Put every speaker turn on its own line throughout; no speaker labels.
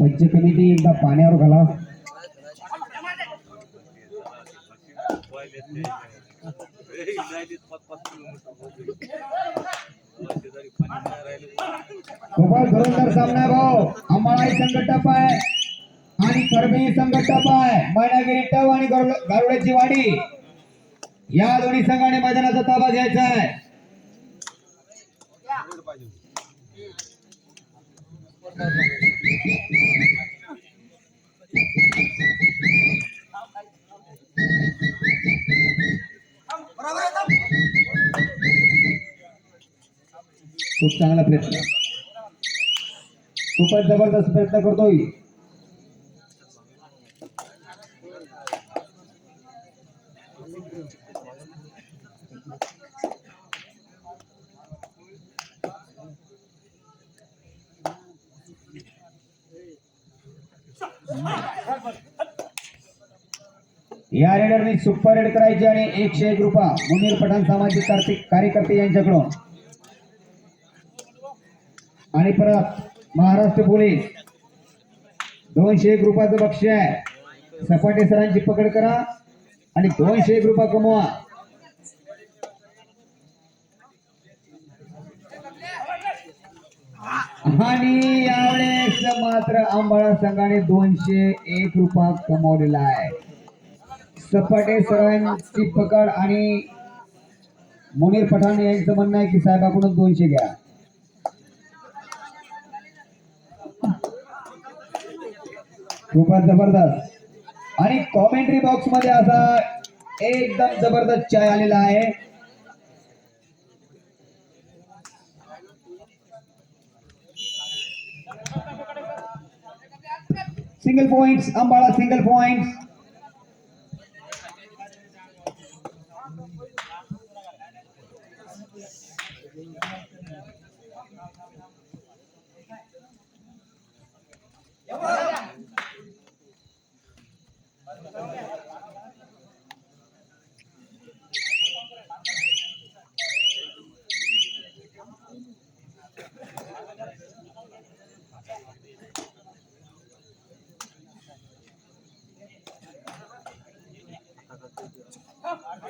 पंच कमिटी एकदा पाण्यावर घाला. गोपाळ धुरंधर सामना भाऊ. अंबाळाई संघ टप आहे. आणि करबी संघ टप आहे. मैनागिरी टप आणि गरुड- गरुड्याची वाडी. या दोन्ही संघाने मैदानाचा ताबा घ्यायचा आहे. खूप चांगला प्रयत्न. खूपच जबरदस्त प्रयत्न करतोय. या रेडरने सुपर रेड करायचे आणि एकशे एक रुपया. मुनीर पठाण सामाजिक कार्यकर्ते यांच्याकडून. आणि परत महाराष्ट्र पोलीस. दोनशे एक रुपयाचं बक्षीस आहे. सपाटे सरांची पकड करा आणि दोनशे एक रुपया कमवा. आणि यावेळेस मात्र आंबाळा संघाने दोनशे एक रुपया कमवलेला आहे. सपाटे सरांची पकड आणि मुनीर पठाण यांचं म्हणणं आहे की साहेबाकडून दोनशे घ्या. खूपच जबरदस्त. आणि कॉमेंट्री बॉक्समध्ये असा एकदम जबरदस्त चाय आलेला आहे. Single points Ambala single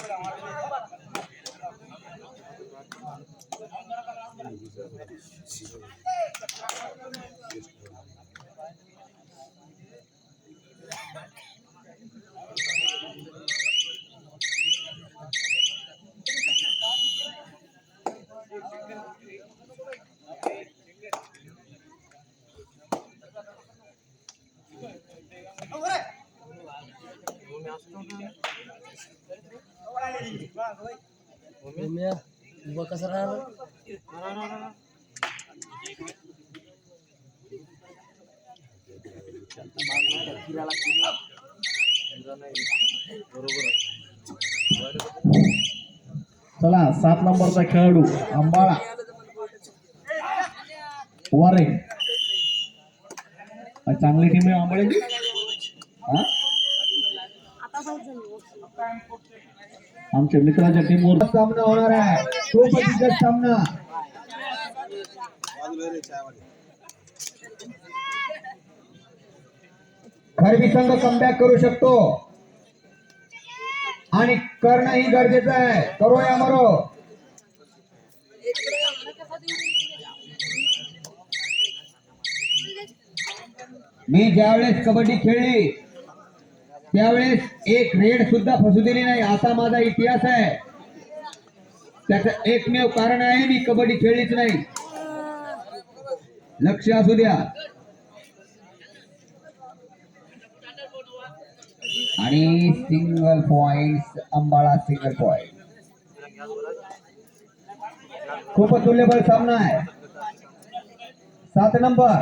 Thank you.
उभं कसं राहणार
चला सात नंबरचा खेळाडू अंबाळा. वारे. चांगली टीम आहे आंबाळ्याची हा? आमच्या मित्राच्या टीमवर सामना होणार आहे. खूप सामना. खरबी संघ कमबॅक करू शकतो. आणि करणं ही गरजेचं आहे. करो या मरो मी ज्यावेळेस कबड्डी खेळली त्यावेळेस एक रेड सुद्धा फसू दिली नाही. असा माझा इतिहास आहे. त्याचं एकमेव कारण आहे मी कबड्डी खेळलीच नाही. लक्ष असू द्या. आणि single point Ambala single point खूप तुल्यबळ सामना आहे. सात नंबर.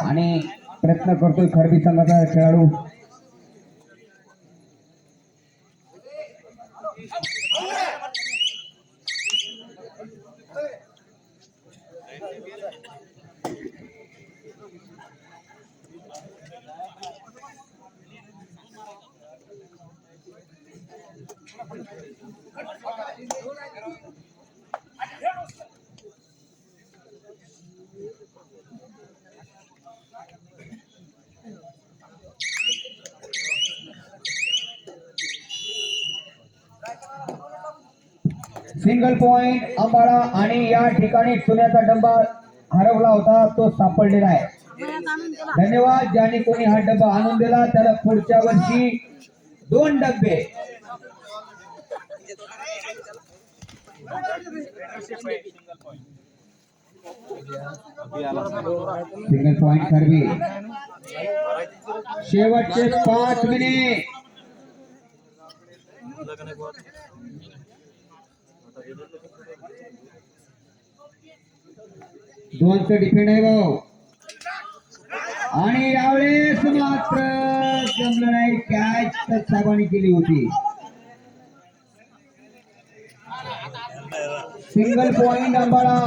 आणि प्रयत्न करतोय खरबी संघाचा खेळाडू. सिंगल पॉइंट अंबाळा आणि या ठिकाणी सोन्याचा डब्बा हरवला होता तो सापडलेला आहे. धन्यवाद ज्याने कोणी हा डब्बा आणून दिला त्याला पुढच्या वर्षी दोन डब्बे. सिंगल पॉइंट खरबी शेवटचे पाच मिनिट. दोनच डिफेंड आहे भाऊ. आणि यावेळेस मात्र जमलं नाही. कॅच तर साहेबांनी केली होती. Single point Ambala.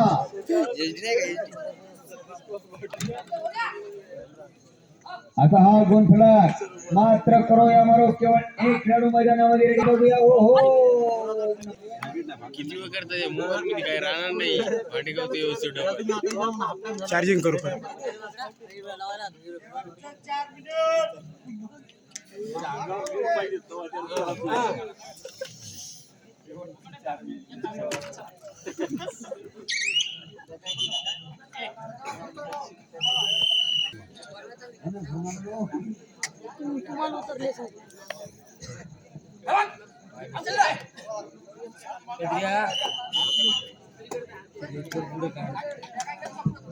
आता हा गुणफलक. मात्र करो या मारो केवळ एक खेळाडू मैदानामध्ये ready बघूया. हो हो
किती वेळ करता मोबाईल मध्ये काय राहणार नाही. भांडी गावते व्यवस्थित
चार्जिंग करू पण.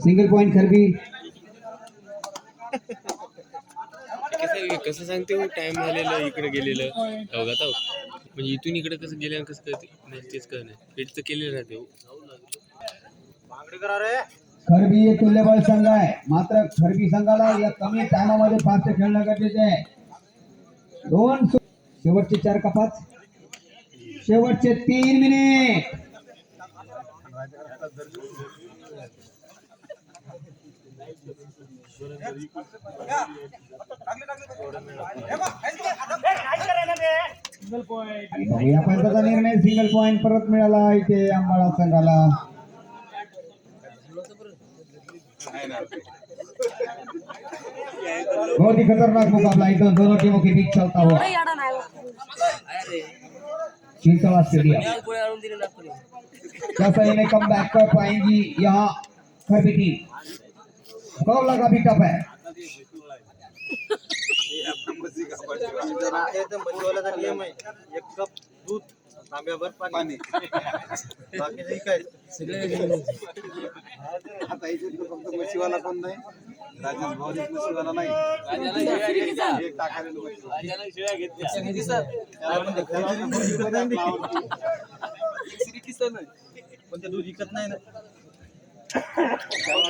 सिंगल पॉइंट खरबी
कसं कसं सांगते टाइम झालेलं इकडे गेलेलं. हो का तो म्हणजे इथून इकडे कसं गेल्यानं कसं कळते नाही. तेच पेटचं केलेलं राहते हो.
मागणी करा रे
खरबी हे तुल्यबळ संघ आहे. मात्र खरबी संघाला या कमी टायमामध्ये फास्ट खेळणं गरजेचे आहे. दोन शेवटचे चार कपात. शेवटचे तीन मिनिट या बघूया पंचाचा निर्णय सिंगल पॉइंट परत मिळाला इथे आम्हाला संघाला. हो, बहुत ही खतरनाक मुकाबला. एकदम दोनों टीमों के बीच चलता हुआ चिंतला स्टेडियम कैसा इन्हें कम बैक कर पाएंगी यहाँ खरबी टीम मुकाबला काफी टफ है?
एकदम बंदीवाल्याचा नियम आहे एक कप दूध। तांब्याभर पाणी. बाकी काय
आता इथे फक्त म्हशीवाला कोण नाही राजेश भाऊनीच म्हशीवाला नाही. एक टाकायला पण ते
दूध विकत नाही ना.
त्याला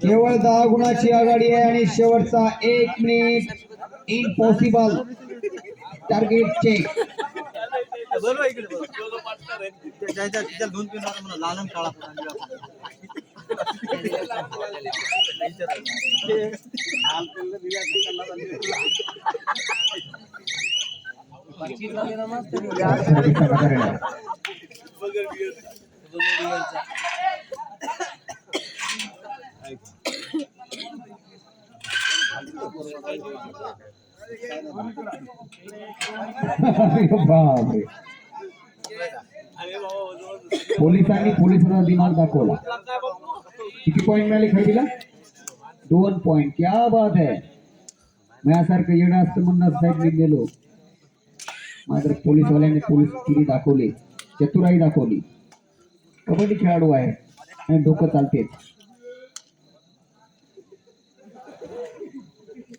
केवळ दहा गुणाची आघाडी आहे आणि शेवटचा एक मिनिट इम्पॉसिबल टार्गेट चेक बापरे पोलिसांनी पोलिसांना दिमाग दाखवला किती पॉइंट मिळाले खरेदीला दोन पॉइंट क्या बात आहे माझ्यासारखं येणं असतं म्हणून साहेब मी गेलो मात्र पोलीसवाल्यांनी पोलीस किरी दाखवले चतुराई दाखवली कबड्डी खेळाडू आहे. आणि डोकं चालते.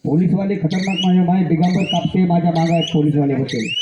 पोलीसवाले खतरनाक माझ्या माय दिगंबर कापते माझ्या मागा आहेत पोलीसवाले होते.